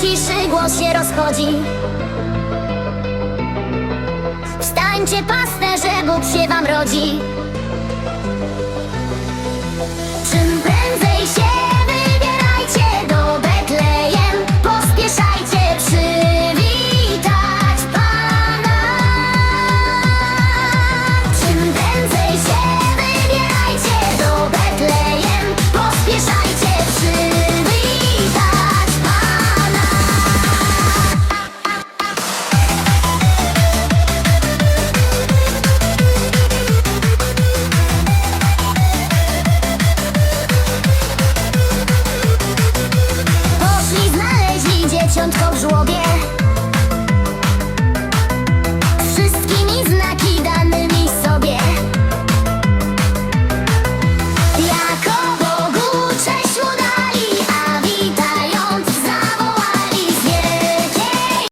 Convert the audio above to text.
ciszy głos się rozchodzi. Wstańcie pasterze, Bóg się wam rodzi.